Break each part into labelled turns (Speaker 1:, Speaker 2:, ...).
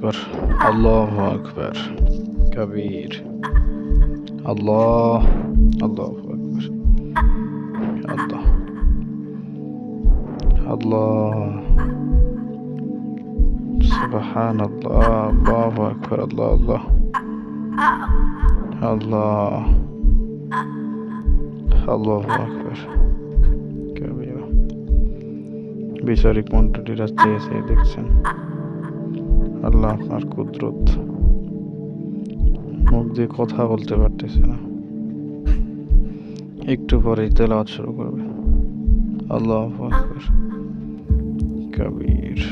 Speaker 1: আকবার আল্লাহ আকবার কবির আল্লাহ আল্লাহ আকবার আল্লাহ আল্লাহ সুবহান আল্লাহ আল্লাহ আকবার আল্লাহ আল্লাহ আল্লাহ আল্লাহ আকবার কবিরা বিচারিক মন্ডলীরা চেয়েছে দেখছেন আল্লাহ আপনার কুদরত। মুখ দিয়ে কথা বলতে পারতেছে না। একটু পরেই তেলাওয়াত শুরু করবে। আল্লাহ আকবার। কবির।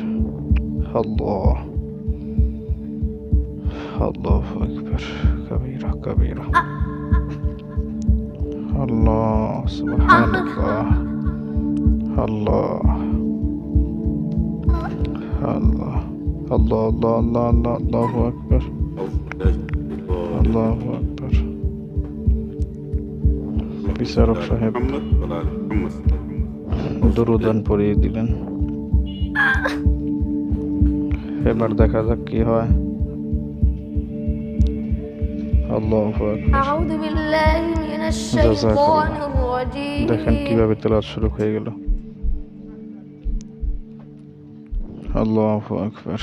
Speaker 1: আল্লাহ। আল্লাহ আকবার। কবিরা কবিরা। আল্লাহ, সুবহানাল্লাহ। আল্লাহ। আল্লাহ। আল্লাহ আল্লাহ আল্লাহ আল্লাহ আল্লাহ আকবর। আল্লাহ আকবর। বিচারক সাহেব দুরুদান পরিয়ে দিলেন। এবার দেখা যাক কি হয়। আল্লাহ দেখেন কীভাবে তেলাওয়াত শুরু হয়ে গেল।
Speaker 2: Allahu Ekber.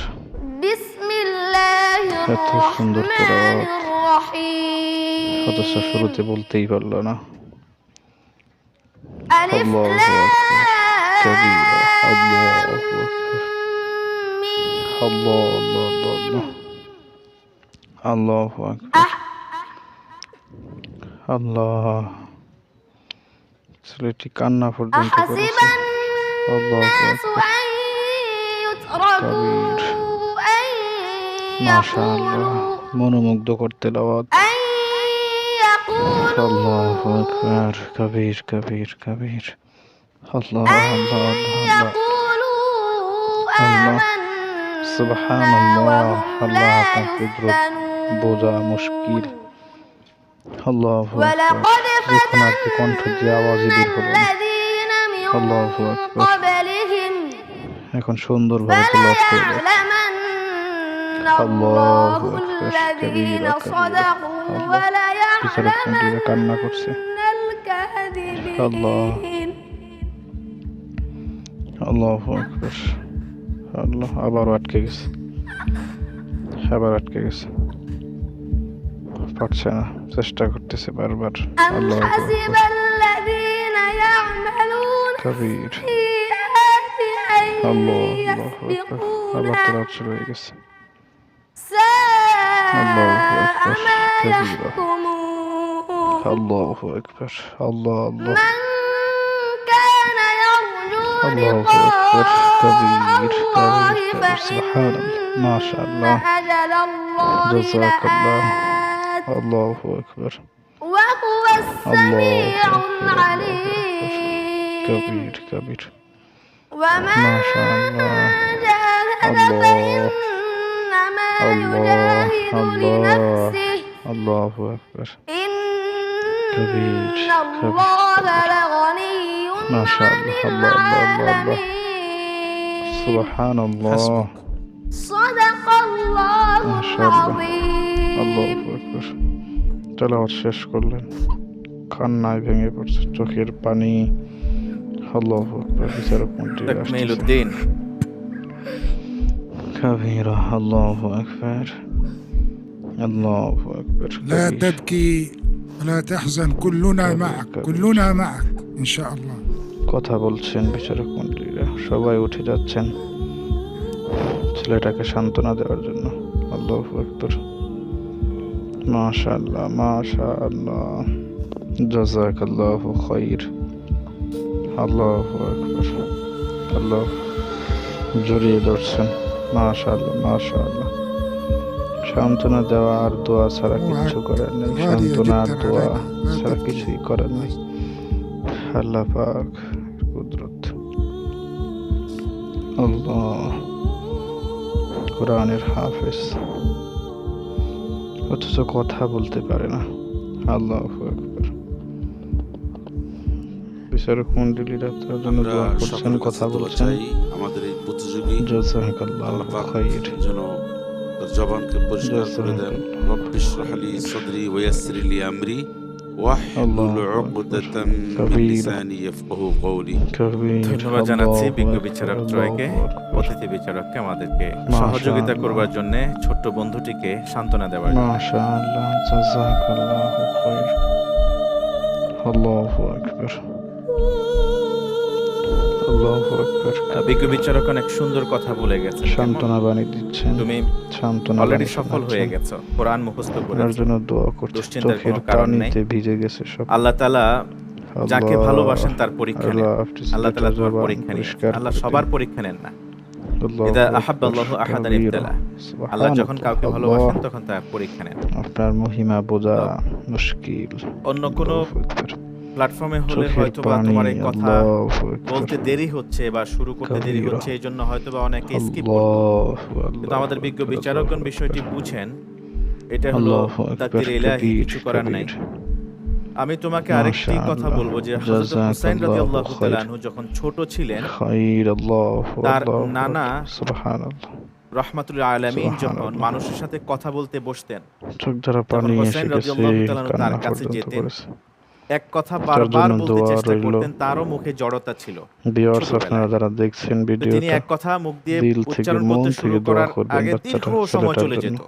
Speaker 1: এত সুন্দর সদস্য শুরুতে বলতেই পারল না আল্লাহ আল্লাহ ছেলেটি কান্না পর্যন্ত করেছে
Speaker 2: আল্লাহ তাবির
Speaker 1: মাশাআল্লাহ।
Speaker 2: মনোমুগ্ধকর তেলাওয়াত
Speaker 1: আল্লাহু আকবার। কবির কবির কবির। আল্লাহ আল্লাহ আল্লাহ আল্লাহ সুবহানাল্লাহ।
Speaker 2: আল্লাহ
Speaker 1: আপনার বোঝা মুশকিল। আল্লাহ যখন আর কণ্ঠ যে আওয়াজে বের আল্লাহ
Speaker 2: আকবার।
Speaker 1: এখন সুন্দরভাবে কান্না করছে। আল্লাহ। আল্লাহ আবার আটকে গেছে। আবার আটকে গেছে। পারছে না। চেষ্টা করতেছে বারবার। আল্লাহ কবির।
Speaker 2: أن
Speaker 1: আল্লাহ আল্লাহ আকবার আবার
Speaker 2: يسبقونا
Speaker 1: তেলাওয়াত শুরু হয়ে গেছে
Speaker 2: ساء
Speaker 1: الله أكبر.
Speaker 2: ما
Speaker 1: كبيرة.
Speaker 2: يحكمون
Speaker 1: আল্লাহ আকবার আল্লাহ আল্লাহ
Speaker 2: من كان يرجو
Speaker 1: الله
Speaker 2: لقاء
Speaker 1: أكبر كبير
Speaker 2: الله
Speaker 1: كبير كبير سبحان الله ما شاء
Speaker 2: فإن
Speaker 1: الله
Speaker 2: أجل الله
Speaker 1: جزاك الله.
Speaker 2: لآت
Speaker 1: الله أكبر
Speaker 2: وهو السميع
Speaker 1: أكبر. الله
Speaker 2: العليم
Speaker 1: كبير كبير
Speaker 2: ومن
Speaker 1: ما شاء الله
Speaker 2: جاهد
Speaker 1: الله.
Speaker 2: فإنما
Speaker 1: الله.
Speaker 2: يجاهد
Speaker 1: الله.
Speaker 2: لنفسه
Speaker 1: الله أكبر
Speaker 2: إن
Speaker 1: كبير.
Speaker 2: الله لغني
Speaker 1: ما شاء
Speaker 2: عن
Speaker 1: الله. الله. الله. الله. الله.
Speaker 2: العالمين
Speaker 1: سبحان الله
Speaker 2: صدق الله
Speaker 1: ما شاء الله.
Speaker 2: العظيم
Speaker 1: আল্লাহ আকবার তেলাওয়াত শেষ করলেন কান্নায় ভেঙে পড়ছে চোখের পানি আল্লাহ আকবার বিচারক মন্ত্রী
Speaker 3: تكميل الدين
Speaker 1: كبيرة الله أكبر الله أكبر
Speaker 4: لا
Speaker 1: كبير.
Speaker 4: تبكي ولا تحزن كلنا
Speaker 1: كبير.
Speaker 4: معك
Speaker 1: كبير.
Speaker 4: كلنا معك إن شاء الله
Speaker 1: কথা বলছেন বিচারক মন্ত্রীরা সবাই উঠে যাচ্ছেন ছেলেটাকে সান্ত্বনা দেওয়ার জন্য আল্লাহ আকবর মাশাআল্লাহ মাশাআল্লাহ জাজাক আল্লাহ খৈর আল্লাহ আল্লাহ জড়িয়ে ধরছেন। মাশাল্লাহ মাশাল্লাহ সান্ত্বনা দেওয়া আর দোয়া ছাড়া
Speaker 4: কিছু
Speaker 1: সান্ত্বনা আর দোয়া ছাড়া কিছুই আল্লাহ পাক কুদরত। আল্লাহ কোরআনের হাফেজ। অথচ কথা বলতে পারে না। আল্লাহ আকবর। বিচারক মন্ডলীরা তার জন্য
Speaker 5: আমরা
Speaker 1: দোয়া করছেন কথা বলছেন।
Speaker 5: চাই আমাদের এই প্রতিযোগী পাক
Speaker 1: খাইর
Speaker 5: যেন
Speaker 3: জবানকে পরিষ্কার করে দেন। সদরি ওয়াসির লি আমরি উকদাতাম মিন লিসানি ইয়াফকাহু কওলি।
Speaker 5: ধন্যবাদ জানাচ্ছি বিজ্ঞ বিচারক ত্রয়কে অতিথি বিচারককে আমাদেরকে সহযোগিতা করবার জন্য ছোট্ট বন্ধুটিকে সান্ত্বনা দেওয়ার জন্য।
Speaker 1: মাশাআল্লাহ জাযাকাল্লাহু খাইর। আল্লাহু আকবার।
Speaker 5: বিজ্ঞ বিচারক অনেক সুন্দর কথা বলে গেছে।
Speaker 1: সান্ত্বনা বাণী দিচ্ছেন
Speaker 5: তুমি
Speaker 1: সান্ত্বনা
Speaker 5: অলরেডি সফল হয়ে গেছো কোরআন মুখস্থ
Speaker 1: আপনার
Speaker 5: করেছ
Speaker 1: জন্য দোয়া করছি
Speaker 5: দুশ্চিন্তার কোনো কারণ নেই।
Speaker 1: ভিজে গেছে সব।
Speaker 5: আল্লাহ তাআলা যাকে ভালোবাসেন তার পরীক্ষা নেন।
Speaker 1: আল্লাহ,
Speaker 5: তাআলা তোমার পরীক্ষা নেন। আল্লাহ সবার পরীক্ষা নেন না। ইদা আহাব্বাল্লাহু আহাদান ইবতালা। আল্লাহ যখন কাউকে ভালোবাসেন তখন তার পরীক্ষা নেন।
Speaker 1: আপনার মহিমা বোঝা মুশকিল।
Speaker 5: অন্য কোনো। প্ল্যাটফর্মে হলে হয়তো বা তোমার এই কথা বলতে দেরি হচ্ছে বা শুরু করতে দেরি হচ্ছে এই জন্য হয়তো বা অনেকে স্কিপ কিন্তু আমাদের বিজ্ঞ বিচারকগণ বিষয়টি বুঝেন। এটা হলো তাকদির ইলাহি কিছু করার নাই। আমি তোমাকে আরেকটি কথা বলব যে হযরত হুসাইন রাদিয়াল্লাহু তাআলা আনহু যখন ছোট ছিলেন তার নানা
Speaker 1: সুবহানাল্লাহ।
Speaker 5: রহমাতুল আলামিন যখন মানুষের সাথে কথা বলতে বসতেন
Speaker 1: চোখ দ্বারা পানি এসে গেছে
Speaker 5: তার কাছে যেতেন, এক কথা বারবার বলতে চেষ্টা করতেন তারও মুখে জড়তা ছিল।
Speaker 1: ভিউয়ার্স আপনারা যারা দেখছেন
Speaker 5: তো তিনি এক কথা মুখ দিয়ে উচ্চারণ করতে শুরু করার আগে দীর্ঘ সময় চলে যেত।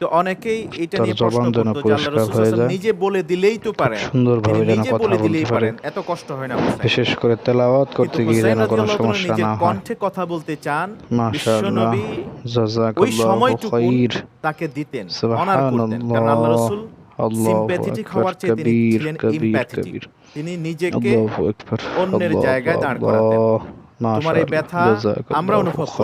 Speaker 5: তো অনেকেই এটা নিয়ে প্রশ্ন করতো যে আল্লাহ রাসূল নিজে বলে দিলেই তো পারেন।
Speaker 1: সুন্দরভাবে যেন কথা
Speaker 5: বলে
Speaker 1: বলতে
Speaker 5: দিলেই
Speaker 1: পারেন
Speaker 5: এত কষ্ট হয় না
Speaker 1: বিশেষ করে তেলাওয়াত করতে গিয়ে যেন কোনো সমস্যা না হয়।
Speaker 5: কণ্ঠে কথা বলতে চান
Speaker 1: মাশাআল্লাহ জাযাকাল্লাহু খাইর।
Speaker 5: তাকে দিতেন অনার করতেন। কারণ আল্লাহ রাসূল সিম্প্যাথেটিক হওয়ার চেয়ে তিনি ছিলেন ইম্প্যাথেটিক তিনি নিজেকে অন্যের জায়গায় দাঁড় করাতেন। তোমার এই ব্যথা আমরা অনুভব
Speaker 1: খাইর।